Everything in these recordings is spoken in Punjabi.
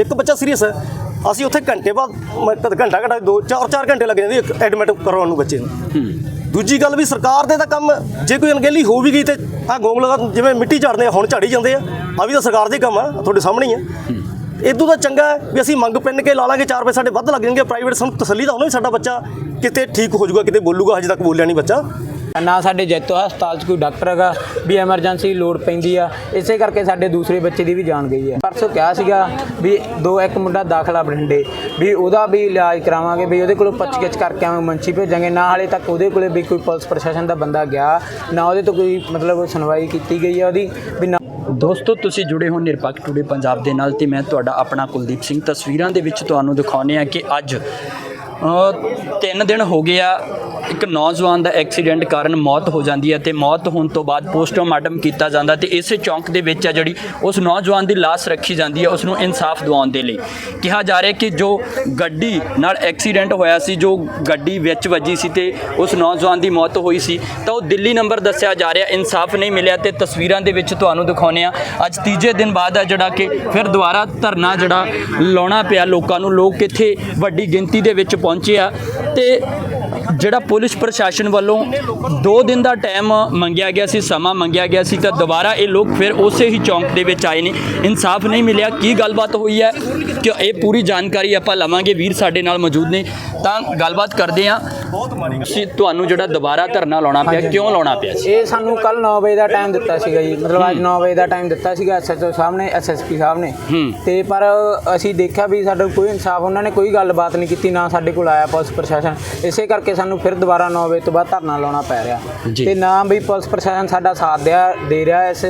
ਇੱਕ ਬੱਚਾ ਸੀਰੀਅਸ ਹੈ। ਅਸੀਂ ਉੱਥੇ ਘੰਟੇ ਬਾਅਦ ਮੈਂ ਕਦ ਘੰਟਾ ਘੰਟਾ ਦੋ ਚਾਰ ਚਾਰ ਘੰਟੇ ਲੱਗ ਜਾਂਦੇ ਇੱਕ ਐਡਮਿਟ ਕਰਵਾਉਣ ਨੂੰ ਬੱਚੇ ਨੂੰ। ਦੂਜੀ ਗੱਲ ਵੀ ਸਰਕਾਰ ਦੇ ਤਾਂ ਕੰਮ ਜੇ ਕੋਈ ਅਣਗਹਿਲੀ ਹੋ ਵੀ ਗਈ ਤੇ ਆ ਗੋਂਗਲਾ ਜਿਵੇਂ ਮਿੱਟੀ ਝਾੜਦੇ ਆ ਹੁਣ ਝਾੜੀ ਜਾਂਦੇ ਆ ਆ ਵੀ ਤਾਂ ਸਰਕਾਰ ਦੇ ਕੰਮ ਆ ਤੁਹਾਡੇ ਸਾਹਮਣੇ ਹੀ ਆ। ਇਦੋਂ ਤਾਂ ਚੰਗਾ ਹੈ ਵੀ ਅਸੀਂ ਮੰਗ ਪਿੰਨ ਕੇ ਲਾ ਲਾਂਗੇ 4 ਰੁਪਏ ਸਾਡੇ ਵੱਧ ਲੱਗ ਜਾਣਗੇ ਪ੍ਰਾਈਵੇਟ ਸਾਨੂੰ ਤਸੱਲੀ ਤਾਂ ਹੋਣਾ ਵੀ ਸਾਡਾ ਬੱਚਾ ਕਿਤੇ ਠੀਕ ਹੋ ਜਾਊਗਾ ਕਿਤੇ ਬੋਲੂਗਾ ਹਜੇ ਤੱਕ ਬੋਲਿਆ ਨਹੀਂ ਬੱਚਾ। ਨਾ ਸਾਡੇ ਜੈਤੋ ਹਸਪਤਾਲ 'ਚ ਕੋਈ ਡਾਕਟਰ ਹੈਗਾ, ਵੀ ਐਮਰਜੈਂਸੀ ਲੋੜ ਪੈਂਦੀ ਆ। ਇਸੇ ਕਰਕੇ ਸਾਡੇ ਦੂਸਰੇ ਬੱਚੇ ਦੀ ਵੀ ਜਾਨ ਗਈ ਹੈ ਪਰਸੋਂ ਕਿਹਾ ਸੀਗਾ ਵੀ ਦੋ ਇੱਕ ਮੁੰਡਾ ਦਾਖਲਾ ਬਠਿੰਡੇ, ਵੀ ਉਹਦਾ ਵੀ ਇਲਾਜ ਕਰਾਵਾਂਗੇ, ਵੀ ਉਹਦੇ ਕੋਲੋਂ ਪੁੱਛਗਿੱਛ ਕਰਕੇ ਆਵਾਂਗੇ ਮੰਚੀ ਭੇਜਾਂਗੇ। ਨਾ ਹਾਲੇ ਤੱਕ ਉਹਦੇ ਕੋਲੇ ਵੀ ਕੋਈ ਪੁਲਿਸ ਪ੍ਰਸ਼ਾਸਨ ਦਾ ਬੰਦਾ ਗਿਆ, ਨਾ ਉਹਦੇ ਤੋਂ ਕੋਈ ਮਤਲਬ ਸੁਣਵਾਈ ਕੀਤੀ ਗਈ ਆ ਉਹਦੀ, ਵੀ ਨਾ ਦੋਸਤੋ, ਤੁਸੀਂ ਜੁੜੇ ਹੋ ਨਿਰਪੱਖ ਟੂਡੇ ਪੰਜਾਬ ਦੇ ਨਾਲ ਤੇ ਮੈਂ ਤੁਹਾਡਾ ਆਪਣਾ ਕੁਲਦੀਪ ਸਿੰਘ। ਤਸਵੀਰਾਂ ਦੇ ਵਿੱਚ ਤੁਹਾਨੂੰ ਦਿਖਾਉਂਦੇ ਆ ਕਿ ਅੱਜ ਤਿੰਨ ਦਿਨ ਹੋ ਗਿਆ ਇੱਕ ਨੌਜਵਾਨ ਦਾ ਐਕਸੀਡੈਂਟ ਕਾਰਨ ਮੌਤ ਹੋ ਜਾਂਦੀ ਹੈ ਤੇ ਮੌਤ ਹੋਣ ਤੋਂ ਬਾਅਦ ਪੋਸਟਮਾਰਟਮ ਕੀਤਾ ਜਾਂਦਾ ਤੇ ਇਸੇ ਚੌਂਕ ਦੇ ਵਿੱਚ ਆ ਜਿਹੜੀ ਉਸ ਨੌਜਵਾਨ ਦੀ ਲਾਸ਼ ਰੱਖੀ ਜਾਂਦੀ ਹੈ ਉਸ ਨੂੰ ਇਨਸਾਫ ਦਿਵਾਉਣ ਦੇ ਲਈ। ਕਿਹਾ ਜਾ ਰਿਹਾ ਕਿ ਜੋ ਗੱਡੀ ਨਾਲ ਐਕਸੀਡੈਂਟ ਹੋਇਆ ਸੀ, ਜੋ ਗੱਡੀ ਵਿੱਚ ਵੱਜੀ ਸੀ ਤੇ ਉਸ ਨੌਜਵਾਨ ਦੀ ਮੌਤ ਹੋਈ ਸੀ, ਤਾਂ ਉਹ ਦਿੱਲੀ ਨੰਬਰ ਦੱਸਿਆ ਜਾ ਰਿਹਾ, ਇਨਸਾਫ ਨਹੀਂ ਮਿਲਿਆ ਤੇ ਤਸਵੀਰਾਂ ਦੇ ਵਿੱਚ ਤੁਹਾਨੂੰ ਦਿਖਾਉਂਦੇ ਆ ਅੱਜ ਤੀਜੇ ਦਿਨ ਬਾਅਦ ਆ ਜਿਹੜਾ ਕਿ ਫਿਰ ਦੁਬਾਰਾ ਧਰਨਾ ਜਿਹੜਾ ਲਾਉਣਾ ਪਿਆ ਲੋਕਾਂ ਨੂੰ, ਲੋਕ ਕਿੱਥੇ ਵੱਡੀ ਗਿਣਤੀ ਦੇ ਵਿੱਚ ਪਹੁੰਚੇ ਆ ਤੇ ਜਿਹੜਾ ਪੁਲਿਸ ਪ੍ਰਸ਼ਾਸਨ ਵੱਲੋਂ 2 ਦਿਨ ਦਾ ਟਾਈਮ ਮੰਗਿਆ ਗਿਆ ਸੀ ਸਮਾਂ ਮੰਗਿਆ ਗਿਆ ਸੀ ਤਾਂ ਦੁਬਾਰਾ ਇਹ ਲੋਕ ਫਿਰ ਉਸੇ ਹੀ ਚੌਂਕ ਦੇ ਵਿੱਚ ਆਏ ਨੇ। ਇਨਸਾਫ ਨਹੀਂ ਮਿਲਿਆ। ਕੀ ਗੱਲਬਾਤ ਹੋਈ ਹੈ? ਕਿ ਇਹ ਪੂਰੀ ਜਾਣਕਾਰੀ ਆਪਾਂ ਲਵਾਂਗੇ। ਵੀਰ ਸਾਡੇ ਨਾਲ ਮੌਜੂਦ ਨੇ। ਤਾਂ ਗੱਲਬਾਤ ਕਰਦੇ ਆ ਤੁਹਾਨੂੰ ਜਿਹੜਾ ਦੁਬਾਰਾ ਧਰਨਾ ਲਾਉਣਾ ਪਿਆ ਕਿਉਂ ਲਾਉਣਾ ਪਿਆ ਸੀ? ਇਹ ਸਾਨੂੰ ਕੱਲ 9 ਵਜੇ ਦਾ ਟਾਈਮ ਦਿੱਤਾ ਸੀਗਾ ਜੀ। ਮਤਲਬ ਅੱਜ 9 ਵਜੇ ਦਾ ਟਾਈਮ ਦਿੱਤਾ ਸੀਗਾ ਐਸਐਚਓ ਸਾਹਿਬ ਨੇ ਐਸਐਸਪੀ ਸਾਹਿਬ ਨੇ। ਤੇ ਪਰ ਅਸੀਂ ਦੇਖਿਆ ਵੀ ਸਾਡਾ ਕੋਈ ਇਨਸਾਫ ਉਹਨਾਂ ਨੇ ਕੋਈ ਗੱਲਬਾਤ ਨਹੀਂ ਕੀਤੀ ਨਾ ਸਾਡੇ ਕੋਲ ਆਇਆ ਪੁਲਿਸ ਪ੍ਰਸ਼ਾਸਨ। ਇਸੇ ਕਰਕੇ ਸਾਨੂੰ ਫਿਰ ਦੁਬਾਰਾ 9 ਵਜੇ ਤੋਂ ਬਾਅਦ ਧਰਨਾ ਲਾਉਣਾ ਪੈ ਰਿਹਾ। ਜੀ। ਤੇ ਨਾ ਵੀ ਪੁਲਿਸ ਪ੍ਰਸ਼ਾਸਨ ਸਾਡਾ ਸਾਥ ਦਿਆ ਦੇ ਰਿਹਾ ਇਸ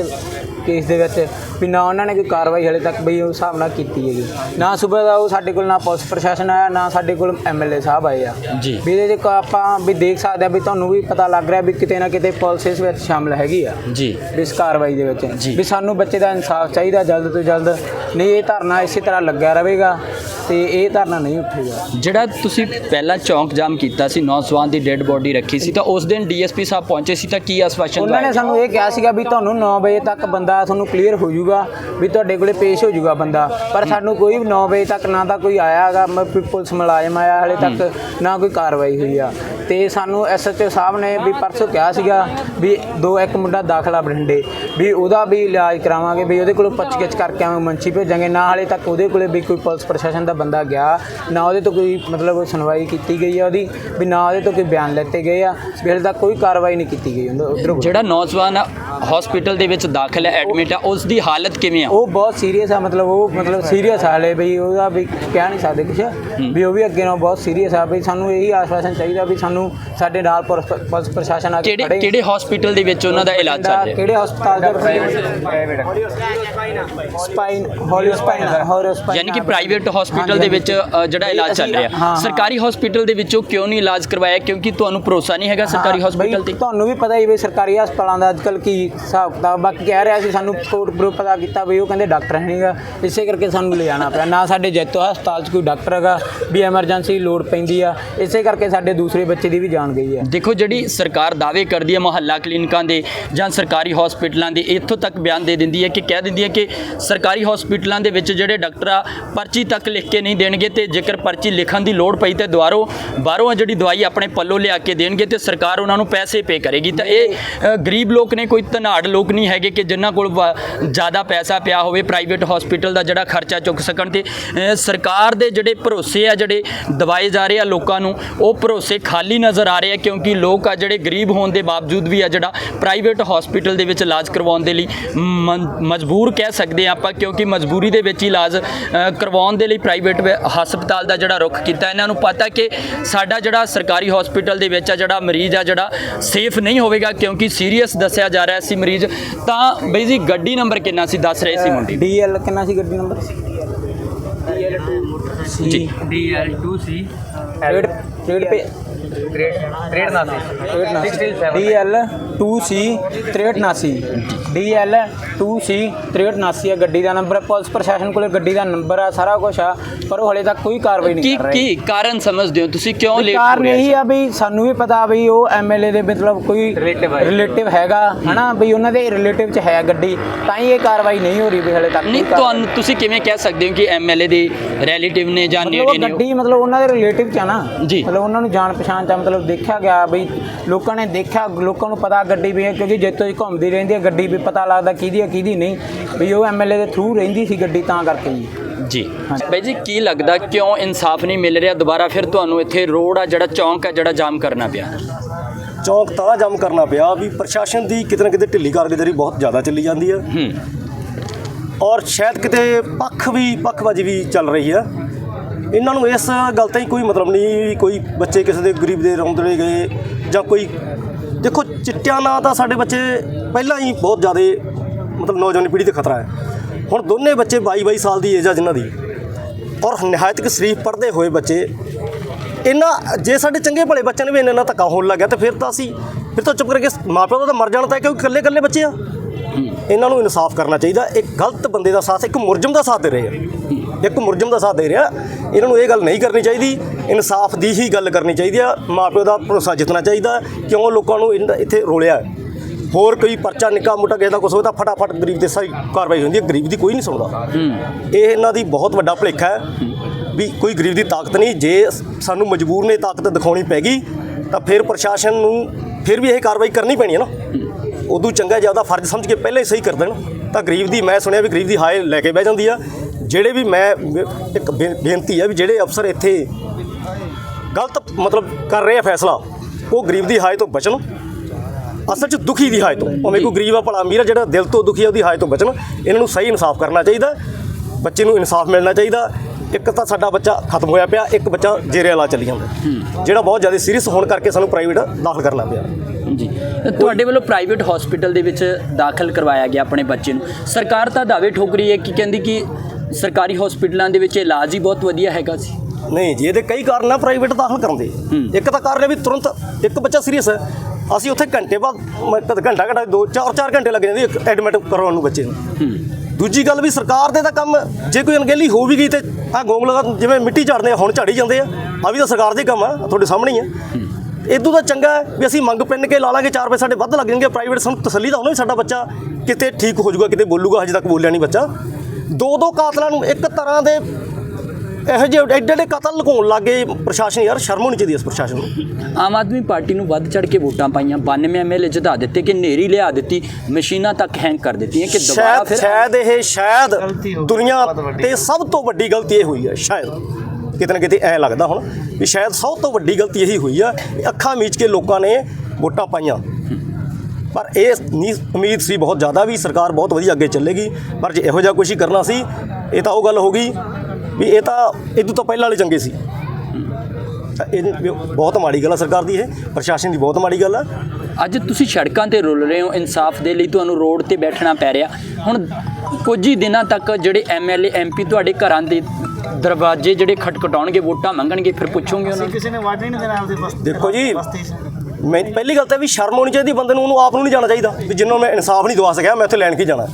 ਕੇਸ ਦੇ ਵਿੱਚ ਵੀ ਨਾ ਉਹਨਾਂ ਨੇ ਕੋਈ ਕਾਰਵਾਈ ਹਲੇ ਤੱਕ ਬਈ ਉਸ ਹਿਸਾਬ ਨਾਲ ਕੀਤੀ ਹੈਗੀ। ਨਾ ਸਵੇਰ ਦਾ ਉਹ ਸਾਡੇ ਕੋਲ ਨਾ ਪੁਲਿਸ ਪ੍ਰਸ਼ਾਸਨ ਆਇਆ ਨਾ ਸਾਡੇ ਕੋਲ ਐਮਐਲਏ ਸਾਹਿਬ ਆਏ ਆ। ਜੀ। ਵੀ ਇਹਦੇ 'ਚ ਆਪਾਂ ਵੀ ਦੇਖ ਸਕਦੇ ਆ ਵੀ ਤੁਹਾਨੂੰ ਵੀ ਪਤਾ ਲੱਗ ਰਿਹਾ ਵੀ ਕਿਤੇ ਨਾ ਕਿਤੇ ਪੁਲਿਸ ਇਸ ਵਿੱਚ ਸ਼ਾਮਲ ਹੈਗੀ ਆ। ਜੀ। ਵੀ ਇਸ ਕਾਰਵਾਈ ਦੇ ਵਿੱਚ। ਜੀ। ਵੀ ਸਾਨੂੰ ਬੱਚੇ ਦਾ ਇਨਸਾਫ ਚਾਹੀਦਾ ਜਲਦ ਤੋਂ ਜਲਦ। ਨਹੀਂ ਇਹ ਧਰਨਾ ਇਸੇ ਤਰ੍ਹਾਂ ਲੱਗਿਆ ਰਹੇਗਾ। ਤੇ ਇਹ ਧਰਨਾ ਨਹੀਂ ਉੱਠੇਗਾ। ਜਿਹੜਾ ਤੁਸੀਂ ਪਹਿਲਾਂ ਚੌਂਕ ਜਾਮ ਕੀਤਾ ਸੀ ਨੌਜਵਾਨ ਦੀ ਡੈੱਡ ਬੋਡੀ ਰੱਖੀ ਸੀ ਤਾਂ ਉਸ ਦਿਨ ਡੀਐਸਪੀ ਸਾਹਿਬ ਪਹੁੰਚੇ ਸੀ ਤਾਂ ਕੀ ਆਸਵਾਸ਼ਨ ਉਹਨਾਂ ਨੇ ਸਾਨੂੰ ਇਹ ਕਿਹਾ ਸੀਗਾ ਵੀ ਤੁਹਾਨੂੰ 9 ਵਜੇ ਤੱਕ ਬੰਦਾ ਤੁਹਾਨੂੰ ਕਲੀਅਰ ਹੋ ਜਾਊਗਾ ਵੀ ਤੁਹਾਡੇ ਕੋਲੇ ਪੇਸ਼ ਹੋ ਜਾਊਗਾ ਬੰਦਾ। ਪਰ ਸਾਨੂੰ ਕੋਈ 9 ਵਜੇ ਤੱਕ ਨਾ ਤਾਂ ਕੋਈ ਆਇਆ ਹੈਗਾ ਮ- ਵੀ ਪੁਲਿਸ ਮੁਲਾਜ਼ਮ ਆਇਆ ਹਲੇ ਤੱਕ ਨਾ ਕੋਈ ਕਾਰਵਾਈ ਹੋਈ ਆ। ਤੇ ਸਾਨੂੰ ਐਸਐਚਓ ਸਾਹਿਬ ਨੇ ਵੀ ਪਰਸੋਂ ਕਿਹਾ ਸੀਗਾ ਵੀ ਦੋ ਇੱਕ ਮੁੰਡਾ ਦਾਖਲਾ ਬਠਿੰਡੇ ਵੀ ਉਹਦਾ ਵੀ ਇਲਾਜ ਕਰਾਵਾਂਗੇ ਵੀ ਉਹਦੇ ਕੋਲੋਂ ਪੁੱਛਗਿੱਛ ਕਰਕੇ ਆਵਾਂਗੇ ਮੰਚੀ ਭੇਜਾਂਗੇ ਨਾ ਹਾਲੇ ਤੱਕ ਉਹਦੇ ਕੋਲੇ ਵੀ ਕੋਈ ਪੁਲਿਸ ਪ੍ਰਸ਼ਾਸਨ ਦਾ ਬੰਦਾ ਗਿਆ ਨਾ ਉਹਦੇ ਤੋਂ ਕੋਈ ਮਤਲਬ ਸੁਣਵਾਈ ਕੀਤੀ ਗਈ ਆ ਉਹਦੀ ਵੀ ਨਾ ਉਹਦੇ ਤੋਂ ਕੋਈ ਬਿਆਨ ਲੈਤੇ ਗਏ ਆ ਹਲੇ ਤੱਕ ਕੋਈ ਕਾਰਵਾਈ ਨਹੀਂ ਕੀਤੀ ਗਈ ਉਧਰੋਂ। ਜਿਹੜਾ ਨੌਜਵਾਨ ਹਸਪੀਟਲ ਦੇ ਵਿੱਚ ਦਾਖਲ ਹੈ ਐਡਮਿਟ ਆ ਉਸ ਦੀ ਹਾਲਤ ਕਿਵੇਂ ਆ? ਉਹ ਬਹੁਤ ਸੀਰੀਅਸ ਆ ਮਤਲਬ ਉਹ ਮਤਲਬ ਸੀਰੀਅਸ ਹਾਲੇ ਬਈ ਉਹਦਾ ਵੀ ਕਹਿ ਨਹੀਂ ਸਕਦੇ ਕੁਛ। ਵੀ ਉਹ ਵੀ ਅੱਗੇ ਨਾਲੋਂ ਬਹੁਤ ਸੀਰੀਅਸ ਆ ਵੀ ਸਾਨੂੰ ਇਹੀ ਆਸ਼ਵਾਸਨ ਚਾਹੀਦਾ ਵੀ ਸਾਨੂੰ ਸਾਡੇ ਨਾਲ ਪੁਲਿਸ ਪ੍ਰਸ਼ਾਸਨ ਆ ਕੇ ਕਿਹੜੇ ਹਸਪੀਟਲ ਦੇ ਵਿੱਚ ਉਹਨਾਂ ਦਾ ਇਲਾਜ ਚੱਲ ਰਿਹਾ? ਕਿਹੜੇ ਹਸਪਤਾਲ ਦੇ ਸਪਾਈਨ ਹੌਲੀ ਸਪਾਈਨ ਹੌਲੀ ਸਪਾਈਨ ਯਾਨੀ ਕਿ ਪ੍ਰਾਈਵੇਟ ਹਸਪੀਟਲ ਦੇ ਵਿੱਚ ਅ, ਜਿਹੜਾ ਇਲਾਜ ਚੱਲ ਰਿਹਾ। ਹਾਂ। ਸਰਕਾਰੀ ਹਸਪੀਟਲ ਦੇ ਵਿੱਚੋਂ ਕਿਉਂ ਨਹੀਂ ਇਲਾਜ ਕਰਵਾਇਆ? ਕਿਉਂਕਿ ਤੁਹਾਨੂੰ ਭਰੋਸਾ ਨਹੀਂ ਹੈਗਾ ਸਰਕਾਰੀ ਹਾਂ, ਹਸਪੀਟਲ ਬਈ ਤੇ? ਤੁਹਾਨੂੰ ਵੀ ਪਤਾ ਹੀ ਵੀ ਸਰਕਾਰੀ ਹਸਪਤਾਲਾਂ ਦਾ ਅੱਜਕੱਲ ਕੀ ਹਿਸਾਬ ਕਿਤਾਬ ਬਾਕੀ ਕਹਿ ਰਿਹਾ ਸੀ ਸਾਨੂੰ ਕੋਰਟ ਗਰੁੱਪ ਪਤਾ ਕੀਤਾ ਵੀ ਉਹ ਕਹਿੰਦੇ ਡਾਕਟਰ ਹੈ ਨਹੀਂਗਾ ਇਸੇ ਕਰਕੇ ਸਾਨੂੰ ਲਿਜਾਣਾ ਪਿਆ। ਨਾ ਸਾਡੇ ਜੈਤੋ ਹਸਪਤਾਲ 'ਚ ਕੋਈ ਡਾਕਟਰ ਹੈਗਾ ਵੀ ਐਮਰਜੈਂਸੀ ਲੋੜ ਪੈਂਦੀ ਆ ਇਸੇ ਕਰਕੇ ਸਾਡੇ ਦੂਸਰੇ ਬੱਚੇ ਦੀ ਵੀ ਜਾਨ ਗਈ ਹੈ ਦੇਖੋ ਜਿਹੜੀ ਸਰਕਾਰ ਦਾਅਵੇ ਕਰਦੀ ਹੈ ਮੁਹੱਲਾ ਕਲੀਨਿਕਾਂ ਦੇ ਜਾਂ ਸਰਕਾਰੀ ਹਸਪੀਟਲਾਂ ਦੇ ਇੱਥੋਂ ਤੱਕ ਬਿਆਨ ਦੇ ਦਿੰਦੀ ਹੈ ਕਿ ਕਹਿ ਦਿੰਦੀ ਹੈ ਕਿ ਸਰਕਾਰੀ ਹਸਪੀਟਲਾਂ ਦੇ ਵਿੱਚ ਜਿਹੜੇ ਡਾਕਟਰ ਆ ਪਰਚੀ ਤੱਕ ਲਿਖ ਕੇ ਨਹੀਂ ਦੇਣਗੇ ਤੇ ਜੇਕਰ ਪਰਚੀ ਲਿਖਣ ਦੀ ਲੋੜ ਪਈ ਤੇ ਦੁਬਾਰੋਂ ਬਾਹਰੋਂ ਜਿਹੜੀ ਦਵਾਈ ਆਪਣੇ ਪੱਲੋਂ ਲਿਆ ਕੇ ਦੇਣਗੇ ਤੇ ਸਰਕਾਰ ਉਹਨਾਂ ਨੂੰ ਪੈਸੇ ਪੇ ਕਰੇਗੀ। ਤਾਂ ਇਹ ਗਰੀਬ ਲੋਕ ਨੇ, ਕੋਈ ਧਨਾੜ ਲੋਕ ਨਹੀਂ ਹੈਗੇ ਕਿ ਜਿਨ੍ਹਾਂ ਕੋਲ ਵਾ- ਜ਼ਿਆਦਾ ਪੈਸਾ ਪਿਆ ਹੋਵੇ, ਪ੍ਰਾਈਵੇਟ ਹਸਪੀਟਲ ਦਾ ਜਿਹੜਾ ਖਰਚਾ ਚੁੱਕ ਸਕਣ ਤੇ ਸਰਕਾਰ ਦੇ ਜਿਹੜੇ ਭਰੋਸੇ ਆ, ਜਿਹੜੇ ਦਵਾਏ ਜਾ ਰਹੇ ਆ ਲੋਕਾਂ ਨੂੰ, ਉਹ ਭਰੋਸੇ ਖਾਲੀ ਨਜ਼ਰ ਆ ਰਹੇ ਆ ਕਿਉਂਕਿ ਲੋਕ ਆ ਜਿਹੜੇ ਗਰੀਬ ਹੋਣ ਦੇ ਬਾਵਜੂਦ ਵੀ ਆ ਜਿਹੜਾ ਪ੍ਰਾਈਵੇਟ ਹਸਪੀਟਲ ਦੇ ਵਿੱਚ ਇਲਾਜ ਕਰਵਾਉਣ ਦੇ ਲਈ ਮਨ- ਮਜਬੂਰ ਕਹਿ ਸਕਦੇ ਆ ਆਪਾਂ ਕਿਉਂਕਿ ਮਜਬੂਰੀ ਦੇ ਵਿੱਚ ਹੀ ਇਲਾਜ ਕਰਵਾਉਣ ਦੇ ਲਈ ਪ੍ਰਾਈਵੇਟ ਹਸਪਤਾਲ ਦਾ ਜਿਹੜਾ ਰੁਖ ਕੀਤਾ ਇਹਨਾਂ ਨੂੰ ਪਤਾ ਕਿ ਸਾਡਾ ਜਿਹੜਾ ਸਰਕਾਰੀ ਹਸਪੀਟਲ ਦੇ ਵਿੱਚ ਆ ਜਿਹੜਾ ਮਰੀਜ਼ ਆ ਜਿਹੜਾ ਸੇਫ ਨਹੀਂ ਹੋਵੇਗਾ ਕਿਉਂਕਿ ਸੀਰੀਅਸ ਦੱਸਿਆ ਜਾ ਰਿਹਾ ਸੀ ਮਰੀਜ਼। ਤਾਂ ਬਈ ਜੀ ਗੱਡੀ ਨੰਬਰ ਕਿੰਨਾ ਸੀ? ਦੱਸ ਰਹੇ ਸੀ ਮੁੰਡੇ। ਡੀਐਲ ਕਿੰਨਾ ਸੀ ਗੱਡੀ ਨੰਬਰ ਜੀ। DL2C ਰੇਡ ਰੇਡ ਪੇ grade grade 79 DL 2C 6379 DL 2C 6379 ਹੈ ਗੱਡੀ ਦਾ ਨੰਬਰ ਪੁਲਿਸ ਪ੍ਰਸ਼ਾਸਨ ਕੋਲੇ ਗੱਡੀ ਦਾ ਨੰਬਰ ਆ ਸਾਰਾ ਕੁਝ ਆ ਪਰ ਉਹ ਹਲੇ ਤੱਕ ਕੋਈ ਕਾਰਵਾਈ ਨਹੀਂ ਕੀ ਕਰ ਰਹੇ ਕੀ ਕਾਰਨ ਸਮਝਦੇ ਹੋ ਤੁਸੀਂ ਕਿਉਂ ਲੇਟ ਹੋ ਕਾਰਨ ਰਹੇ ਇਹੀ ਆ ਵੀ ਸਾਨੂੰ ਵੀ ਪਤਾ ਵੀ ਉਹ ਐਮਐਲਏ ਦੇ ਮਤਲਬ ਕੋਈ ਰਿਲੇਟਿਵ ਹੈਗਾ ਹਨਾ ਵੀ ਉਹਨਾਂ ਦੇ ਰਿਲੇਟਿਵ ਚ ਹੈ ਗੱਡੀ ਤਾਂ ਹੀ ਇਹ ਕਾਰਵਾਈ ਨਹੀਂ ਹੋ ਰਹੀ ਵੀ ਹਲੇ ਤੱਕ ਨਹੀਂ ਤੁਹਾਨੂੰ ਤੁਸੀਂ ਕਿਵੇਂ ਕਹਿ ਸਕਦੇ ਹੋ ਕਿ ਐਮਐਲਏ ਦੇ ਰਿਲੇਟਿਵ ਨੇ ਜਾਂ ਮਤਲਬ ਨੇੜੇ ਉਹ ਨੇ ਉਹ? ਗੱਡੀ ਮਤਲਬ ਉਹਨਾਂ ਦੇ ਰਿਲੇਟਿਵ ਚ ਆ ਨਾ ਜੀ। ਮਤਲਬ ਉਹਨਾਂ ਨੂੰ ਜਾਣ ਪਛਾਣ ਚ ਆ, ਮਤਲਬ ਦੇਖਿਆ ਗਿਆ ਬਈ ਲੋਕਾਂ ਨੇ ਦੇਖਿਆ ਲੋਕਾਂ ਨੂੰ ਪਤਾ ਗੱਡੀ ਵੀ ਹੈ ਕਿਉਂਕਿ ਜਿੱਤੋਂ ਹੀ ਘੁੰਮਦੀ ਰਹਿੰਦੀ ਹੈ ਗੱਡੀ ਵੀ ਪਤਾ ਲੱਗਦਾ ਕਿਹਦੀ ਹੈ ਕਿਹਦੀ ਨਹੀਂ। ਵੀ ਉਹ ਐਮਐਲਏ ਦੇ ਥਰੂ ਰਹਿੰਦੀ ਸੀ ਗੱਡੀ ਤਾਂ ਕਰਕੇ ਜੀ। ਜੀ। ਬਾਈ ਜੀ ਕੀ ਲੱਗਦਾ ਕਿਉਂ ਇਨਸਾਫ ਨਹੀਂ ਮਿਲ ਰਿਹਾ? ਦੁਬਾਰਾ ਫਿਰ ਤੁਹਾਨੂੰ ਇੱਥੇ ਰੋਡ ਆ ਜਿਹੜਾ ਚੌਂਕ ਆ ਜਿਹੜਾ ਜਾਮ ਕਰਨਾ ਪਿਆ। ਚੌਂਕ ਤਾਂ ਜਮ ਕਰਨਾ ਪਿਆ ਵੀ ਪ੍ਰਸ਼ਾਸਨ ਦੀ ਕਿਤੇ ਨਾ ਕਿਤੇ ਢਿੱਲੀ ਕਾਰਗੁਜ਼ਾਰੀ ਬਹੁਤ ਜ਼ਿਆਦਾ ਚੱਲੀ ਜਾਂਦੀ ਹੈ। ਹੂੰ। ਔਰ ਸ਼ਾਇਦ ਕਿਤੇ ਪੱਖ ਵੀ ਪੱਖਬਾਜੀ ਵੀ ਚੱਲ ਰਹੀ ਹੈ। ਇਹਨਾਂ ਨੂੰ ਇਸ ਗੱਲ ਤਾਂ ਹੀ ਕੋਈ ਮਤਲਬ ਨਹੀਂ ਵੀ ਕੋਈ ਬੱਚੇ ਕਿਸੇ ਦੇ ਗਰੀਬ ਦੇ ਰੌਂਦੜੇ ਗਏ ਜਾਂ ਕੋਈ ਦੇਖੋ ਚਿੱਟਿਆਂ ਨਾਲ ਤਾਂ ਸਾਡੇ ਬੱਚੇ ਪਹਿਲਾਂ ਹੀ ਬਹੁਤ ਜ਼ਿਆਦਾ ਮਤਲਬ ਨੌਜਵਾਨ ਪੀੜ੍ਹੀ ਤੇ ਖਤਰਾ ਹੈ। ਹੁਣ ਦੋਨੇ ਬੱਚੇ 22 22 ਸਾਲ ਦੀ ਏਜ ਆ ਜਿਨ੍ਹਾਂ ਦੀ ਔਰ ਨਿਹਾਇਤ ਕਿ ਸ਼ਰੀਫ ਪੜ੍ਹਦੇ ਹੋਏ ਬੱਚੇ ਇਹਨਾਂ ਜੇ ਸਾਡੇ ਚੰਗੇ ਭਲੇ ਬੱਚਿਆਂ ਨੂੰ ਵੀ ਇੰਨਾ ਧੱਕਾ ਹੋਣ ਲੱਗਿਆ ਤਾਂ ਫਿਰ ਤਾਂ ਅਸੀਂ ਫਿਰ ਤਾਂ ਚੁੱਪ ਕਰਕੇ ਮਾਪਿਆਂ ਦਾ ਤਾਂ ਮਰ ਜਾਣਾ ਤਾਂ ਕਿਉਂਕਿ ਇਕੱਲੇ ਇਕੱਲੇ ਬੱਚੇ ਆ। ਇਹਨਾਂ ਨੂੰ ਇਨਸਾਫ ਕਰਨਾ ਚਾਹੀਦਾ। ਇੱਕ ਗਲਤ ਬੰਦੇ ਦਾ ਸਾਥ ਇੱਕ ਮੁਰਜਮ ਦਾ ਸਾਥ ਦੇ ਰਹੇ ਆ। ਇੱਕ ਮੁਰਜਮ ਦਾ ਸਾਥ ਦੇ ਰਿਹਾ। ਇਹਨਾਂ ਨੂੰ ਇਹ ਗੱਲ ਨਹੀਂ ਕਰਨੀ ਚਾਹੀਦੀ। ਇਨਸਾਫ ਦੀ ਹੀ ਗੱਲ ਕਰਨੀ ਚਾਹੀਦੀ ਆ। ਮਾਪਿਓ ਦਾ ਭਰੋਸਾ ਜਿੱਤਣਾ ਚਾਹੀਦਾ। ਕਿਉਂ ਲੋਕਾਂ ਨੂੰ ਇੱਥੇ ਰੋਲਿਆ। ਹੋਰ ਕੋਈ ਪਰਚਾ ਨਿੱਕਾ ਮੋਟਾ ਕਿਸੇ ਦਾ ਕੁਛ ਹੋਵੇ ਤਾਂ ਫਟਾਫਟ ਗਰੀਬ ਤੇ ਸਾਰੀ ਕਾਰਵਾਈ ਹੁੰਦੀ ਹੈ। ਗਰੀਬ ਦੀ ਕੋਈ ਨਹੀਂ ਸੁਣਦਾ। ਇਹ ਇਹਨਾਂ ਦੀ ਬਹੁਤ ਵੱਡਾ ਭੁਲੇਖਾ ਹੈ ਵੀ ਕੋਈ ਗਰੀਬ ਦੀ ਤਾਕਤ ਨਹੀਂ। ਜੇ ਸਾਨੂੰ ਮਜਬੂਰ ਨੇ ਤਾਕਤ ਦਿਖਾਉਣੀ ਪੈਗੀ ਤਾਂ ਫਿਰ ਪ੍ਰਸ਼ਾਸਨ ਨੂੰ ਫਿਰ ਵੀ ਇਹ ਕਾਰਵਾਈ ਕਰਨੀ ਪੈਣੀ ਹੈ ਨਾ। ਉਦੋਂ ਚੰਗਾ ਜ਼ਿਆਦਾ ਫਰਜ਼ ਸਮਝ ਕੇ ਪਹਿਲਾਂ ਹੀ ਸਹੀ ਕਰ ਦੇਣ। ਤਾਂ ਗਰੀਬ ਦੀ ਮੈਂ ਸੁਣਿਆ ਵੀ ਗਰੀਬ ਦੀ ਹਾਏ ਲੈ ਕੇ ਬਹਿ ਜਾਂਦੀ ਆ। ਜਿਹੜੇ ਵੀ ਮੈਂ ਇੱਕ ਬੇਨਤੀ ਹੈ ਵੀ ਜਿਹੜੇ ਅਫਸਰ ਇੱਥੇ ਗਲਤ ਮਤਲਬ ਕਰ ਰਹੇ ਆ ਫੈਸਲਾ ਉਹ ਗਰੀਬ ਦੀ ਹਾਏ ਤੋਂ ਬਚਣ ਅਸਲ 'ਚ ਦੁਖੀ ਦੀ ਹਾਏ ਤੋਂ ਭਾਵੇਂ ਕੋਈ ਗਰੀਬ ਆ ਭਲਾ ਅਮੀਰ ਆ ਜਿਹੜਾ ਦਿਲ ਤੋਂ ਦੁਖੀ ਆ ਉਹਦੀ ਹਾਏ ਤੋਂ ਬਚਣ ਇਹਨਾਂ ਨੂੰ ਸਹੀ ਇਨਸਾਫ ਕਰਨਾ ਚਾਹੀਦਾ ਬੱਚੇ ਨੂੰ ਇਨਸਾਫ ਮਿਲਣਾ ਚਾਹੀਦਾ ਇੱਕ ਤਾਂ ਸਾਡਾ ਬੱਚਾ ਖਤਮ ਹੋਇਆ ਪਿਆ ਇੱਕ ਬੱਚਾ ਜੇਰੇ ਵਾਲਾ ਚੱਲੀ ਜਾਂਦਾ ਜਿਹੜਾ ਬਹੁਤ ਜ਼ਿਆਦਾ ਸੀਰੀਅਸ ਹੋਣ ਕਰਕੇ ਸਾਨੂੰ ਪ੍ਰਾਈਵੇਟ ਦਾਖਲ ਕਰਨਾ ਪਿਆ। ਜੀ। ਤੁਹਾਡੇ ਵੱਲੋਂ ਪ੍ਰਾਈਵੇਟ ਹਸਪੀਟਲ ਦੇ ਵਿੱਚ ਦਾਖਲ ਕਰਵਾਇਆ ਗਿਆ ਆਪਣੇ ਬੱਚੇ ਨੂੰ। ਸਰਕਾਰ ਤਾਂ ਦਾਅਵੇ ਠੋਕ ਰਹੀ ਹੈ ਕਿ ਕਹਿੰਦੀ ਕਿ ਸਰਕਾਰੀ ਹਸਪੀਟਲਾਂ ਦੇ ਵਿੱਚ ਇਲਾਜ ਹੀ ਬਹੁਤ ਵਧੀਆ ਹੈਗਾ ਸੀ। ਨਹੀਂ ਜੀ ਇਹਦੇ ਕਈ ਕਾਰਨ ਆ ਪ੍ਰਾਈਵੇਟ ਦਾਖਲ ਕਰਨ ਦੇ ਇੱਕ ਤਾਂ ਕਾਰਨ ਹੈ ਵੀ ਤੁਰੰਤ ਇੱਕ ਬੱਚਾ ਸੀਰੀਅਸ ਹੈ। ਅਸੀਂ ਉੱਥੇ ਘੰਟੇ ਬਾਅਦ ਘੰਟਾ ਘੰਟਾ ਦੋ ਚਾਰ ਚਾਰ ਘੰਟੇ ਲੱਗ ਜਾਂਦੇ ਇੱਕ ਐਡਮਿਟ ਕਰਵਾਉਣ ਨੂੰ ਬੱਚੇ ਨੂੰ। ਦੂਜੀ ਗੱਲ ਵੀ ਸਰਕਾਰ ਦੇ ਤਾਂ ਕੰਮ ਜੇ ਕੋਈ ਅਣਗਹਿਲੀ ਹੋ ਵੀ ਗਈ ਤੇ ਆ ਗੋਂਗ ਲਗਾ ਜਿਵੇਂ ਮਿੱਟੀ ਝਾੜਦੇ ਹੁਣ ਝਾੜੀ ਜਾਂਦੇ ਆ ਆ ਵੀ ਤਾਂ ਸਰਕਾਰ ਦੇ ਕੰਮ ਆ ਤੁਹਾਡੇ ਸਾਹਮਣੇ ਹੀ ਆ। ਇਦੋਂ ਤਾਂ ਚੰਗਾ ਵੀ ਅਸੀਂ ਮੰਗ ਪਿੰਨ ਕੇ ਲਾ ਲਾਂਗੇ ਚਾਰ ਪੈਸੇ ਸਾਡੇ ਵੱਧ ਲੱਗ ਜਾਣਗੇ ਪ੍ਰਾਈਵੇਟ ਸਾਨੂੰ ਤਸੱਲੀ ਤਾਂ ਹੋਣਾ ਵੀ ਸਾਡਾ ਬੱਚਾ ਕਿਤੇ ਠੀਕ ਹੋ ਜਾਊਗਾ ਕਿਤੇ ਬੋਲੂਗਾ ਹਜੇ ਤੱਕ ਬੋਲਿਆ ਨਹੀਂ ਬੱਚਾ। ਦੋ ਦੋ ਕਾਤਲਾਂ ਨੂੰ ਇੱਕ ਤਰ੍ਹਾਂ ਦੇ ਇਹੋ ਜਿਹੇ ਐਡੇ ਐਡੇ ਕਤਲ ਲੁਕਾਉਣ ਲੱਗੇ ਪ੍ਰਸ਼ਾਸਨ ਯਾਰ ਸ਼ਰਮ ਹੋਣੀ ਚਾਹੀਦੀ ਇਸ ਪ੍ਰਸ਼ਾਸਨ ਨੂੰ। ਆਮ ਆਦਮੀ ਪਾਰਟੀ ਨੂੰ ਵੱਧ ਚੜ ਕੇ ਵੋਟਾਂ ਪਾਈਆਂ 92 ਐਮਐਲਏ ਜਿਤਾ ਦਿੱਤੇ ਕਿ ਨੇਰੀ ਲਿਆ ਦਿੱਤੀ ਮਸ਼ੀਨਾਂ ਤੱਕ ਹੈਂਗ ਕਰ ਦਿੱਤੀਆਂ ਕਿ ਦੁਬਾਰਾ ਸ਼ਾਇਦ ਫਿਰ ਸ਼ਾਇਦ ਇਹ ਸ਼ਾਇਦ ਦੁਨੀਆ ਤੇ ਸਭ ਤੋਂ ਵੱਡੀ ਗਲਤੀ ਇਹ ਹੋਈ ਹੈ ਸ਼ਾਇਦ। ਕਿਤੇ ਨਾ ਕਿਤੇ ਐ ਲੱਗਦਾ ਹੁਣ ਵੀ ਸ਼ਾਇਦ ਸਭ ਤੋਂ ਵੱਡੀ ਗਲਤੀ ਇਹੀ ਹੋਈ ਆ ਅੱਖਾਂ ਮੀਚ ਕੇ ਲੋਕਾਂ ਨੇ ਵੋਟਾਂ ਪਾਈਆਂ। ਪਰ ਇਹ ਨਹੀਂ ਉਮੀਦ ਸੀ ਬਹੁਤ ਜ਼ਿਆਦਾ ਵੀ ਸਰਕਾਰ ਬਹੁਤ ਵਧੀਆ ਅੱਗੇ ਚੱਲੇਗੀ ਪਰ ਜੇ ਇਹੋ ਜਿਹਾ ਕੁਛ ਹੀ ਕਰਨਾ ਸੀ ਇਹ ਤਾਂ ਉਹ ਗੱਲ ਹੋ ਗਈ ਵੀ ਇਹ ਤਾਂ ਇਦੋਂ ਤੋਂ ਪਹਿਲਾਂ ਵਾਲੇ ਚੰਗੇ ਸੀ। ਤਾਂ ਇਹ ਬਹੁਤ ਮਾੜੀ ਗੱਲ ਆ ਸਰਕਾਰ ਦੀ ਇਹ ਪ੍ਰਸ਼ਾਸਨ ਦੀ ਬਹੁਤ ਮਾੜੀ ਗੱਲ ਆ। ਅੱਜ ਤੁਸੀਂ ਸੜਕਾਂ ਤੇ ਰੁਲ ਰਹੇ ਹੋ ਇਨਸਾਫ ਦੇ ਲਈ ਤੁਹਾਨੂੰ ਰੋਡ ਤੇ ਬੈਠਣਾ ਪੈ ਰਿਹਾ। ਹੁਣ ਕੁਝ ਹੀ ਦਿਨਾਂ ਤੱਕ ਜਿਹੜੇ ਐਮਐਲਏ ਐਮਪੀ ਤੁਹਾਡੇ ਘਰਾਂ ਦੇ ਦਰਵਾਜ਼ੇ ਜਿਹੜੇ ਖਟਖਟਾਉਣਗੇ ਵੋਟਾਂ ਮੰਗਣਗੇ ਫਿਰ ਪੁੱਛੋਗੇ ਉਹਨਾਂ ਨੂੰ? ਕਿਸੇ ਨੇ ਵਾਢ ਨਹੀਂ ਦੇਣਾ ਆਪਦੇ ਬਸਤੀ ਦੇਖੋ ਜੀ। ਮੈਂ ਪਹਿਲੀ ਗੱਲ ਤਾਂ ਵੀ ਸ਼ਰਮ ਹੋਣੀ ਚਾਹੀਦੀ ਬੰਦੇ ਨੂੰ, ਉਹਨੂੰ ਆਪ ਨੂੰ ਨਹੀਂ ਜਾਣਾ ਚਾਹੀਦਾ ਵੀ ਜਿੰਨੂੰ ਮੈਂ ਇਨਸਾਫ ਨਹੀਂ ਦਵਾ ਸਕਿਆ, ਮੈਂ ਇੱਥੇ ਲੈਣ ਕੇ ਜਾਣਾ।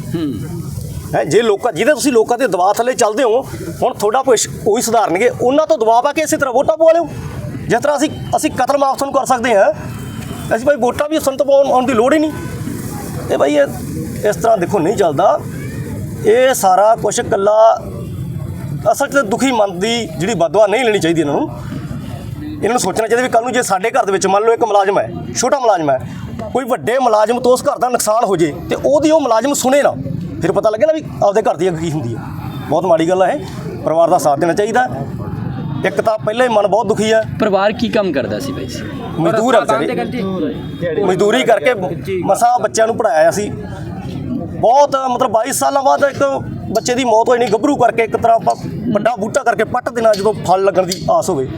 ਹੈ, ਜੇ ਲੋਕਾਂ, ਜਿਹਦੇ ਤੁਸੀਂ ਲੋਕਾਂ ਦੇ ਦਬਾਅ ਥੱਲੇ ਚੱਲਦੇ ਹੋ, ਹੁਣ ਤੁਹਾਡਾ ਕੁਛ ਉਹੀ ਸੁਧਾਰਨਗੇ, ਉਹਨਾਂ ਤੋਂ ਦਬਾਅ ਪਾ ਕੇ ਇਸੇ ਤਰ੍ਹਾਂ ਵੋਟਾਂ ਪਵਾ ਲਿਓ। ਜਿਸ ਤਰ੍ਹਾਂ ਅਸੀਂ ਅਸੀਂ ਕਤਲ ਮਾਫ ਤੁਹਾਨੂੰ ਕਰ ਸਕਦੇ ਹਾਂ, ਅਸੀਂ ਭਾਈ ਵੋਟਾਂ ਵੀ ਸਾਨੂੰ ਤਾਂ ਪਾਉਣ ਆਉਣ ਦੀ ਲੋੜ ਹੀ ਨਹੀਂ। ਇਹ ਭਾਈ ਇਹ, ਇਸ ਤਰ੍ਹਾਂ ਦੇਖੋ, ਨਹੀਂ ਚੱਲਦਾ। ਇਹ ਸਾਰਾ ਕੁਛ ਇਕੱਲਾ ਅਸਲ 'ਚ ਦੁਖੀ ਮਨ ਦੀ ਜਿਹੜੀ ਬਦਵਾ ਨਹੀਂ ਲੈਣੀ ਚਾਹੀਦੀ ਇਹਨਾਂ ਨੂੰ। ਇਹਨਾਂ ਨੂੰ ਸੋਚਣਾ ਚਾਹੀਦਾ ਵੀ ਕੱਲ ਨੂੰ ਜੇ ਸਾਡੇ ਘਰ ਦੇ ਵਿੱਚ ਮੰਨ ਲਓ ਇੱਕ ਮੁਲਾਜ਼ਮ ਹੈ ਛੋਟਾ ਮੁਲਾਜ਼ਮ ਹੈ ਕੋਈ ਵੱਡੇ ਮੁਲਾਜ਼ਮ ਤੋਂ ਉਸ ਘਰ ਦਾ ਨੁਕਸਾਨ ਹੋ ਜੇ ਤੇ ਉਹਦੀ ਉਹ ਮੁਲਾਜ਼ਮ ਸੁਣੇ ਨਾ ਫਿਰ ਪਤਾ ਲੱਗੇ ਨਾ ਵੀ ਆਪਦੇ ਘਰ ਦੀ ਅੱਗ ਕੀ ਹੁੰਦੀ ਹੈ। ਬਹੁਤ ਮਾੜੀ ਗੱਲ ਹੈ ਇਹ। ਪਰਿਵਾਰ ਦਾ ਸਾਥ ਦੇਣਾ ਚਾਹੀਦਾ। ਇੱਕ ਤਾਂ ਪਹਿਲਾਂ ਹੀ ਮਨ ਬਹੁਤ ਦੁਖੀ ਹੈ। ਪਰਿਵਾਰ ਕੀ ਕੰਮ ਕਰਦਾ ਸੀ ਬਾਈ? ਮਜ਼ਦੂਰ ਆ ਵਿਚਾਰੇ। ਮਜ਼ਦੂਰੀ ਕਰਕੇ ਮਸਾ ਬੱਚਿਆਂ ਨੂੰ ਪੜਾਇਆ ਸੀ। ਬਹੁਤ ਮਤਲਬ 22 ਸਾਲਾਂ ਬਾਅਦ ਇੱਕ ਬੱਚੇ ਦੀ ਮੌਤ ਹੋਈ ਨਹੀਂ। ਗੱਭਰੂ ਕਰਕੇ ਇੱਕ ਤਰ੍ਹਾਂ ਆਪਾਂ ਵੱਡਾ ਬੂਟਾ ਕਰਕੇ ਪੱਟ ਦੇਣਾ ਜਦੋਂ ਫਲ ਲੱਗਣ ਦੀ ਆਸ ਹੋਵੇ।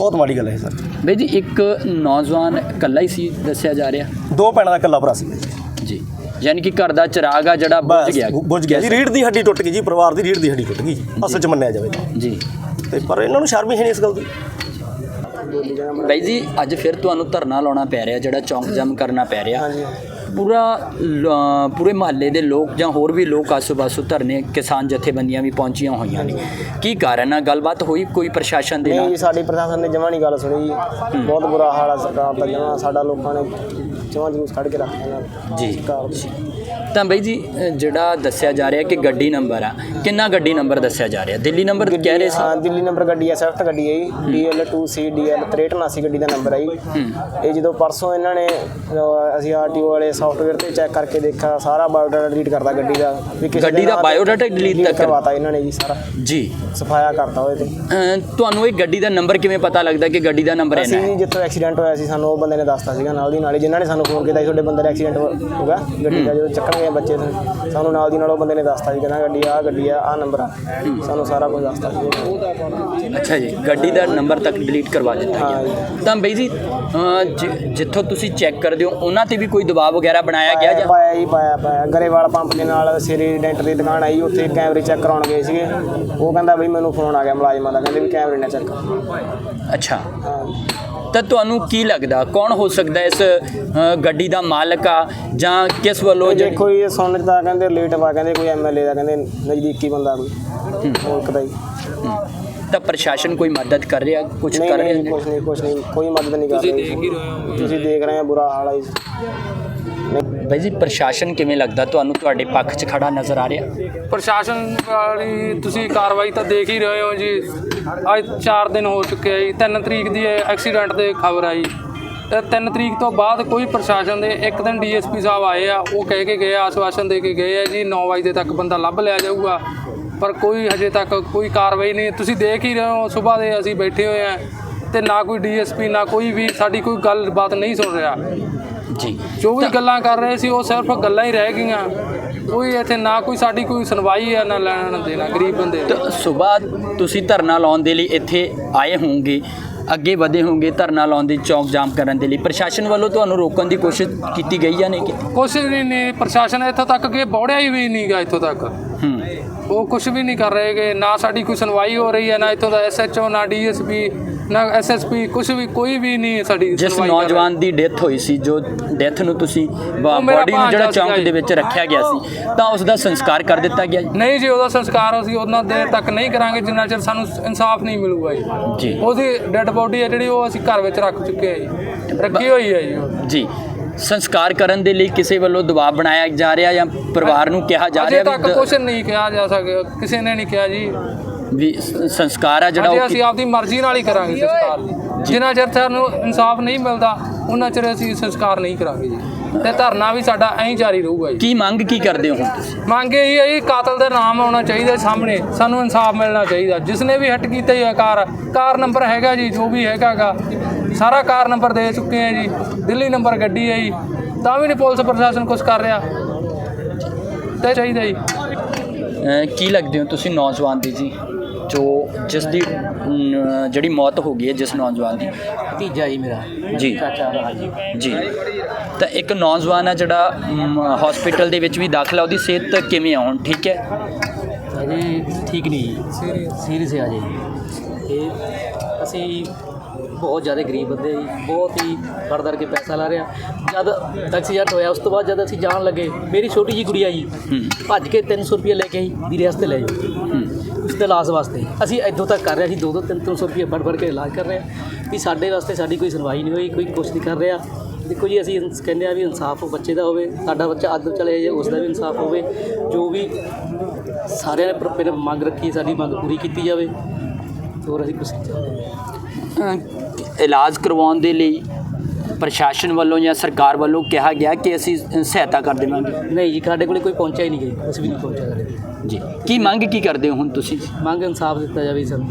ਬਹੁਤ ਮਾੜੀ ਗੱਲ ਹੈ ਸਰ। ਬਾਈ ਜੀ ਇੱਕ ਨੌਜਵਾਨ ਇਕੱਲਾ ਹੀ ਸੀ ਦੱਸਿਆ ਜਾ ਰਿਹਾ। ਦੋ ਭੈਣਾਂ ਦਾ ਇਕੱਲਾ ਭਰਾ ਸੀ। ਜੀ। ਯਾਨੀ ਕਿ ਘਰ ਦਾ ਚਿਰਾਗ ਆ ਜਿਹੜਾ ਬੁੱਝ ਗਿਆ। ਬੁੱਝ ਗਿਆ। ਜੀ ਰੀੜ ਦੀ ਹੱਡੀ ਟੁੱਟ ਗਈ ਜੀ ਪਰਿਵਾਰ ਦੀ ਰੀੜ ਦੀ ਹੱਡੀ ਟੁੱਟ ਗਈ ਜੀ। ਅਸਲ 'ਚ ਮੰਨਿਆ ਜਾਵੇ ਜੀ। ਤੇ ਪਰ ਇਹਨਾਂ ਨੂੰ ਸ਼ਰਮ ਹੀ ਹੈ ਨਹੀਂ ਇਸ ਗੱਲ ਦੀ। ਬਾਈ ਜੀ ਅੱਜ ਫਿਰ ਤੁਹਾਨੂੰ ਧਰਨਾ ਲਾਉਣਾ ਪੈ ਰਿਹਾ ਜਿਹੜਾ ਚੌਂਕ ਜਾਮ ਕਰਨਾ ਪੈ ਰਿਹਾ। ਪੂਰਾ ਪੂਰੇ ਮਹੱਲੇ ਦੇ ਲੋਕ ਜਾਂ ਹੋਰ ਵੀ ਲੋਕ ਆਸੋ-ਪਾਸੋਂ ਧਰਨੇ ਕਿਸਾਨ ਜਥੇਬੰਦੀਆਂ ਵੀ ਪਹੁੰਚੀਆਂ ਹੋਈਆਂ ਨੇ। ਕੀ ਕਾਰਨ ਆ? ਗੱਲਬਾਤ ਹੋਈ ਕੋਈ ਪ੍ਰਸ਼ਾਸਨ ਦੇ ਨਹੀਂ ਨਾਲ ਸਾਡੀ ਪ੍ਰਸ਼ਾਸਨ ਨੇ ਜਮਾਂ ਨਹੀਂ ਗੱਲ ਸੁਣੀ ਜੀ। ਬਹੁਤ ਬੁਰਾ ਹਾਲ ਆ ਸਰਕਾਰ ਦਾ। ਜਮਾਂ ਸਾਡਾ ਲੋਕਾਂ ਨੇ ਜਮਾਂ ਜਲੂਸ ਕੱਢ ਕੇ ਰੱਖਿਆ ਜੀ। ਤਾਂ ਬਈ ਜੀ ਜਿਹੜਾ ਦੱਸਿਆ ਜਾ ਰਿਹਾ ਕਿ ਗੱਡੀ ਨੰਬਰ ਆ ਕਿੰਨਾ ਗੱਡੀ ਨੰਬਰ ਦੱਸਿਆ ਜਾ ਰਿਹਾ? ਦਿੱਲੀ ਨੰਬਰ ਕਹਿ ਰਹੇ ਸੀ? ਹਾਂ ਦਿੱਲੀ ਨੰਬਰ ਗੱਡੀ ਹੈ ਸਵਿਫਟ ਗੱਡੀ ਹੈ। ਜੀ DL2C DL 6379 ਗੱਡੀ ਦਾ ਨੰਬਰ ਹੈ ਜੀ। ਇਹ ਜਦੋਂ ਪਰਸੋਂ ਇਹਨਾਂ ਨੇ ਅਸੀਂ ਆਰਟੀਓ ਵਾਲੇ ਸੌਫਟਵੇਅਰ ਤੇ ਚੈੱਕ ਕਰਕੇ ਦੇਖਿਆ ਸਾਰਾ ਬਾਇਓਡਾਟਾ ਡਿਲੀਟ ਕਰਤਾ ਗੱਡੀ ਦਾ। ਵੀ ਕਿਸੇ ਗੱਡੀ ਦੇ ਨਾਂ delete delete ਤੱਕ? ਕਰ- ਕਰਵਾਤਾ ਇਹਨਾਂ ਨੇ ਜੀ ਸਾਰਾ। ਜੀ। ਸਫਾਇਆ ਕਰਤਾ ਉਹਦੇ ਤੇ। ਤੁਹਾਨੂੰ ਇਹ ਗੱਡੀ ਦਾ ਨੰਬਰ ਕਿਵੇਂ ਪਤਾ ਲੱਗਦਾ ਕਿ ਗੱਡੀ ਦਾ ਨੰਬਰ ਅਸੀਂ ਹੈ? ਜੀ ਜਿੱਥੋਂ ਐਕਸੀਡੈਂਟ ਹੋਇਆ ਸੀ ਸਾਨੂੰ ਉਹ ਬੰਦੇ ਨੇ ਦੱਸਤਾ ਸੀਗਾ ਨਾਲ ਦੀ ਨਾਲ ਜਿਨ੍ਹਾਂ ਨੇ ਸਾਨੂੰ ਫੋਨ ਕੀਤਾ ਸੀ ਤੁਹਾਡੇ ਬੰਦੇ ਦਾ ਐਕਸੀਡੈਂਟ ਹੋ ਗਿਆ ਗੱਡੀ ਦਾ ਜਦੋਂ ਚੱਕਣਗੇ ਬੱਚੇ ਨੂੰ, ਸਾਨੂੰ ਨਾਲ ਦੀ ਨਾਲ ਉਹ ਬੰਦੇ ਨੇ ਦੱਸਤਾ ਸੀ ਕਹਿੰਦਾ ਗੱਡੀ ਆ ਗੱਡੀ ਆ ਆ ਨੰਬਰ ਆ। ਸਾਨੂੰ ਸਾਰਾ ਕੁਝ ਦੱਸਤਾ ਸੀ। ਅੱਛਾ ਜੀ ਗੱਡੀ ਦਾ ਨੰਬਰ ਤੱਕ ਡਿਲੀਟ ਕਰਵਾ ਦਿੱਤਾ ਹਾਂ ਗਿਆ ਤਾਂ ਬਈ ਜੀ ਜਿ- ਜਿੱਥੋਂ ਤੁਸੀਂ ਚੈੱਕ ਕਰਦੇ ਹੋ ਉਹਨਾਂ ਤੇ ਵੀ ਕੋਈ ਦਬਾਅ ਵਗੈਰਾ ਬਣਾਇਆ ਗਿਆ ਜਾਂ? ਪਾਇਆ ਜੀ ਪਾਇਆ ਪਾਇਆ। ਗਰੇਵਾਲ ਪੰਪ ਦੇ ਨਾਲ ਸੇਰੀ ਡੈਂਟਰ ਦੀ ਦੁਕਾਨ ਆਈ ਉੱਥੇ ਕੈਮਰੇ ਚੈੱਕ ਕਰਾਉਣ ਗਏ ਸੀਗੇ। ਉਹ ਕਹਿੰਦਾ ਬਈ ਮੈਨੂੰ ਫੋਨ ਆ ਗਿਆ ਮੁਲਾਜ਼ਮਾਂ ਦਾ ਕਹਿੰਦੇ ਵੀ ਕੈਮਰੇ ਨਾਲ ਚੈੱਕ ਅੱਛਾ। ਹਾਂ। ਤਾਂ ਤੁਹਾਨੂੰ ਕੀ ਲੱਗਦਾ? ਕੌਣ ਹੋ ਸਕਦਾ ਇਸ ਅ, ਗੱਡੀ ਦਾ ਮਾਲਕ ਆ ਜਾਂ ਕਿਸ ਵੱਲੋਂ ਜਿਹੜੀ ਦੇਖੋ ਜੀ, ਇਹ ਸੁਣਨ 'ਚ ਤਾਂ ਕਹਿੰਦੇ ਲੇਟ ਵਾ ਕਹਿੰਦੇ ਕੋਈ ਐਮਐਲਏ ਦਾ ਕਹਿੰਦੇ ਨਜ਼ਦੀਕੀ ਬੰਦਾ ਕੋਈ। ਮੁਲਕ ਦਾ ਹੀ। ਤਾਂ ਪ੍ਰਸ਼ਾਸਨ ਕੋਈ ਮਦਦ ਕਰ ਰਿਹਾ? ਕੁਝ ਨਹੀਂ ਕਰ ਨਹੀਂ ਰਿਹਾ? ਕੁਛ ਨਹੀਂ ਕੁਛ ਨਹੀਂ ਕੋਈ ਮਦਦ ਨਹੀਂ ਕਰ ਰਹੀ ਤੁਸੀਂ ਦੇਖ ਰਹੇ ਹੋ ਬੁਰਾ ਹਾਲ ਹੈ ਜੀ। ਬਾਈ ਜੀ, ਪ੍ਰਸ਼ਾਸਨ ਕਿਵੇਂ ਲੱਗਦਾ? ਤੁਹਾਨੂੰ ਤੁਹਾਡੇ ਪੱਖ 'ਚ ਖੜਾ ਨਜ਼ਰ ਆ ਰਿਹਾ? ਪ੍ਰਸ਼ਾਸਨ ਵਾਲੀ ਤੁਸੀਂ ਕਾਰਵਾਈ ਤਾਂ ਦੇਖ ਹੀ ਰਹੇ ਹੋ ਜੀ। ਅੱਜ 4 ਦਿਨ ਹੋ ਚੁੱਕੇ ਆ ਜੀ। 3 ਤਰੀਕ ਦੀ ਐਕਸੀਡੈਂਟ ਦੇ ਖਬਰ ਆਈ। ਤੇ 3 ਤਰੀਕ ਤੋਂ ਬਾਅਦ ਕੋਈ ਪ੍ਰਸ਼ਾਸਨ ਦੇ ਇੱਕ ਦਿਨ ਡੀਐਸਪੀ ਸਾਹਿਬ ਆਏ ਆ। ਉਹ ਕਹਿ ਕੇ ਗਏ ਆਸ਼ਵਾਸਨ ਦੇ ਕੇ ਗਏ ਆ ਜੀ 9 ਵਜੇ ਤੱਕ ਬੰਦਾ ਲੱਭ ਲਿਆ ਜਾਊਗਾ। ਪਰ ਕੋਈ ਹਜੇ ਤੱਕ ਕੋਈ ਕਾਰਵਾਈ ਨਹੀਂ। ਤੁਸੀਂ ਦੇਖ ਹੀ ਰਹੇ ਹੋ ਸਵੇਰ ਦੇ ਅਸੀਂ ਬੈਠੇ ਹੋਏ ਆ ਤੇ ਨਾ ਕੋਈ ਡੀਐਸਪੀ, ਨਾ ਕੋਈ ਵੀ ਸਾਡੀ ਕੋਈ ਗੱਲਬਾਤ ਨਹੀਂ ਸੁਣ ਰਿਹਾ। ਜੀ। ਜੋ ਵੀ ਗੱਲਾਂ ਕਰ ਰਹੇ ਸੀ ਉਹ ਸਿਰਫ ਗੱਲਾਂ ਹੀ ਰਹਿ ਗਈਆਂ। ਕੋਈ ਇੱਥੇ ਨਾ ਕੋਈ ਸਾਡੀ ਕੋਈ ਸੁਣਵਾਈ ਹੈ ਨਾ ਲੈਣ ਦੇਣਾ ਗਰੀਬ ਬੰਦੇ। ਤਾਂ ਸਵੇਰ ਤੁਸੀਂ ਧਰਨਾ ਲਾਉਣ ਦੇ ਲਈ ਇੱਥੇ ਆਏ ਹੋਵੋਗੇ ਅੱਗੇ ਵਧੇ ਹੋਵੋਗੇ ਧਰਨਾ ਲਾਉਣ ਦੀ ਚੌਕ ਜਾਮ ਕਰਨ ਦੇ ਲਈ। ਪ੍ਰਸ਼ਾਸਨ ਵੱਲੋਂ ਤੁਹਾਨੂੰ ਰੋਕਣ ਦੀ ਕੋਸ਼ਿਸ਼ ਕੀਤੀ ਗਈ ਜਾਂ ਨਹੀਂ ਕੀਤੀ? ਕੁਛ ਵੀ ਨਹੀਂ ਪ੍ਰਸ਼ਾਸਨ ਇੱਥੋਂ ਤੱਕ ਕਿ ਬੌੜਿਆ ਹੀ ਵੀ ਨਹੀਂ ਗਾ ਇੱਥੋਂ ਤੱਕ। ਉਹ ਕੁਝ ਵੀ ਨਹੀਂ ਕਰ ਰਹੇਗੇ ਨਾ ਸਾਡੀ ਕੋਈ ਸੁਣਵਾਈ ਹੋ ਰਹੀ ਹੈ ਨਾ ਇੱਥੋਂ ਦਾ ਐਸਐਚਓ ਨਾ ਡੀਐਸਪੀ ਨਾ ਐਸਐਸਪੀ ਕੁਝ ਵੀ ਕੋਈ ਵੀ ਨਹੀਂ ਸਾਡੀ ਜਿਸ। ਨੌਜਵਾਨ ਦੀ ਡੈਥ ਹੋਈ ਸੀ ਜੋ ਡੈਥ ਨੂੰ ਤੁਸੀਂ ਬਾਡੀ ਨੂੰ ਜਿਹੜਾ ਚੌਂਕ ਦੇ ਵਿੱਚ ਰੱਖਿਆ ਗਿਆ ਸੀ ਤਾਂ ਉਸ ਦਾ ਸੰਸਕਾਰ ਕਰ ਦਿੱਤਾ ਗਿਆ ਜੀ। ਨਹੀਂ ਜੀ ਉਹਦਾ ਸੰਸਕਾਰ ਅਸੀਂ ਉਹਨਾਂ ਦੇਰ ਤੱਕ ਨਹੀਂ ਕਰਾਂਗੇ ਜਿੰਨਾ ਚਿਰ ਸਾਨੂੰ ਇਨਸਾਫ ਨਹੀਂ ਮਿਲੂਗਾ ਜੀ। ਜੀ। ਉਹਦੀ ਡੈੱਡ ਬੋਡੀ ਹੈ ਜਿਹੜੀ ਉਹ ਅਸੀਂ ਘਰ ਵਿੱਚ ਰੱਖ ਚੁੱਕੇ ਹਾਂ ਜੀ। ਰੱਖੀ ਹੋਈ ਹੈ ਜੀ ਜੀ। ਸੰਸਕਾਰ ਕਰਨ ਦੇ ਲਈ ਕਿਸੇ ਵੱਲੋਂ ਦਬਾਅ ਬਣਾਇਆ ਜਾ ਰਿਹਾ ਜਾਂ ਪਰਿਵਾਰ ਨੂੰ ਕਿਹਾ ਜਾ ਅਜੇ ਰਿਹਾ ਤੱਕ ਵੀ ਕੁਝ ਨਹੀਂ ਕਿਹਾ ਜਾ ਸਕਿਆ ਕਿਸੇ ਨੇ ਨਹੀਂ ਕਿਹਾ ਜੀ। ਵੀ ਸੰਸਕਾਰ ਆ ਜਿਹੜਾ ਅਜੇ ਉਹ ਅਸੀਂ ਆਪਦੀ ਮਰਜ਼ੀ ਨਾਲ ਹੀ ਕਰਾਂਗੇ ਸੰਸਕਾਰ ਜਿੰਨਾ ਚਿਰ ਸਾਨੂੰ ਇਨਸਾਫ ਨਹੀਂ ਮਿਲਦਾ ਉਹਨਾਂ ਚਿਰ ਅਸੀਂ ਸੰਸਕਾਰ ਨਹੀਂ ਕਰਾਂਗੇ ਜੀ। ਤੇ ਧਰਨਾ ਵੀ ਸਾਡਾ ਐਂ ਜਾਰੀ ਰਹੂਗਾ ਜੀ। ਕੀ ਮੰਗ ਕੀ ਕਰਦੇ ਹੋ ਹੁਣ ਤੁਸੀਂ? ਮੰਗ ਇਹ ਹੈ ਜੀ ਕਾਤਲ ਦਾ ਨਾਮ ਆਉਣਾ ਚਾਹੀਦਾ ਸਾਹਮਣੇ ਸਾਨੂੰ ਇਨਸਾਫ ਮਿਲਣਾ ਚਾਹੀਦਾ। ਜਿਸ ਨੇ ਵੀ ਹਟ ਕੀਤਾ ਹੀ ਹੈ ਕਾਰ ਕਾਰ ਨੰਬਰ ਹੈਗਾ ਜੀ ਜੋ ਵੀ ਹੈਗਾਗਾ ਸਾਰਾ ਕਾਰ ਨੰਬਰ ਦੇ ਚੁੱਕੇ ਆ ਜੀ। ਦਿੱਲੀ ਨੰਬਰ ਗੱਡੀ ਹੈ ਜੀ। ਤਾਂ ਵੀ ਨਹੀਂ ਪੁਲਿਸ ਪ੍ਰਸ਼ਾਸਨ ਕੁਝ ਕਰ ਰਿਹਾ। ਤੇ ਚਾਹੀਦਾ ਜੀ। ਕੀ ਲੱਗਦੇ ਹੋ ਤੁਸੀਂ ਨੌਜਵਾਨ ਦੀ ਜੀ? ਜੋ ਜਿਸ ਦੀ ਜਿਹੜੀ ਮੌਤ ਹੋ ਗਈ ਹੈ ਜਿਸ ਨੌਜਵਾਨ ਦੀ। ਭਤੀਜਾ ਜੀ ਮੇਰਾ। ਜੀ। ਚਾਚਾ ਜੀ। ਜੀ। ਤਾਂ ਇੱਕ ਨੌਜਵਾਨ ਹੈ ਜਿਹੜਾ ਹਸਪੀਟਲ ਦੇ ਵਿੱਚ ਵੀ ਦਾਖਲਾ ਉਹਦੀ ਸਿਹਤ ਕਿਵੇਂ ਆ ਹੁਣ? ਠੀਕ ਹੈ? ਅਜੇ ਠੀਕ ਨਹੀਂ ਜੀ। ਸੀਰੀਅਸ। ਹੈ ਅਜੇ। ਇਹ ਅਸੀਂ ਬਹੁਤ ਜ਼ਿਆਦਾ ਗਰੀਬ ਬੰਦੇ ਜੀ ਬਹੁਤ ਹੀ ਫੜ ਦਰ ਕੇ ਪੈਸਾ ਲਾ ਰਿਹਾ। ਜਦ ਐਕਸੀਡੈਂਟ ਹੋਇਆ ਉਸ ਤੋਂ ਬਾਅਦ ਜਦ ਅਸੀਂ ਜਾਣ ਲੱਗੇ ਮੇਰੀ ਛੋਟੀ ਜੀ ਗੁੜੀਆ ਜੀ ਭੱਜ ਕੇ 300 ਰੁਪਏ ਲੈ ਕੇ ਆਈ ਵੀਰੇ ਵਾਸਤੇ ਲੈ ਜੀ ਉਸ ਦੇ ਇਲਾਜ ਵਾਸਤੇ। ਅਸੀਂ ਇੱਥੋਂ ਤੱਕ ਕਰ ਰਹੇ ਸੀ ਦੋ ਦੋ ਤਿੰਨ ਤਿੰਨ ਸੌ ਰੁਪਏ ਫੜ ਫੜ ਕੇ ਇਲਾਜ ਕਰ ਰਹੇ ਹਾਂ ਵੀ ਸਾਡੇ ਵਾਸਤੇ ਸਾਡੀ ਕੋਈ ਸੁਣਵਾਈ ਨਹੀਂ ਹੋਈ ਕੋਈ ਕੁਛ ਨਹੀਂ ਕਰ ਰਿਹਾ। ਦੇਖੋ ਜੀ ਅਸੀਂ ਕਹਿੰਦੇ ਆ ਵੀ ਇਨਸਾਫ ਬੱਚੇ ਦਾ ਹੋਵੇ ਸਾਡਾ ਬੱਚਾ ਅੱਧ ਚਲੇ ਜਾਏ ਉਸ ਦਾ ਵੀ ਇਨਸਾਫ ਹੋਵੇ। ਜੋ ਵੀ ਸਾਰਿਆਂ ਨੇ ਪਰ- ਪਰ ਮੰਗ ਰੱਖੀ ਸਾਡੀ ਮੰਗ ਪੂਰੀ ਕੀਤੀ ਜਾਵੇ। ਹੋਰ ਅਸੀਂ ਕੁਛ ਨਹੀਂ ਚਾਹੁੰਦੇ। ਇਲਾਜ ਕਰਵਾਉਣ ਦੇ ਲਈ ਪ੍ਰਸ਼ਾਸਨ ਵੱਲੋਂ ਜਾਂ ਸਰਕਾਰ ਵੱਲੋਂ ਕਿਹਾ ਗਿਆ ਕਿ ਅਸੀਂ ਸਹਾਇਤਾ ਕਰ ਦੇਵਾਂਗੇ? ਨਹੀਂ ਜੀ ਸਾਡੇ ਕੋਲੇ ਕੋਈ ਪਹੁੰਚਿਆ ਹੀ ਨਹੀਂ ਗਈ ਕੁਛ ਵੀ ਨਹੀਂ ਪਹੁੰਚਿਆ ਸਾਡੇ ਕੋਲ ਜੀ। ਕੀ ਮੰਗ ਕੀ ਕਰਦੇ ਹੋ ਹੁਣ ਤੁਸੀਂ? ਮੰਗ ਇਨਸਾਫ ਦਿੱਤਾ ਜਾਵੇ ਸਾਨੂੰ।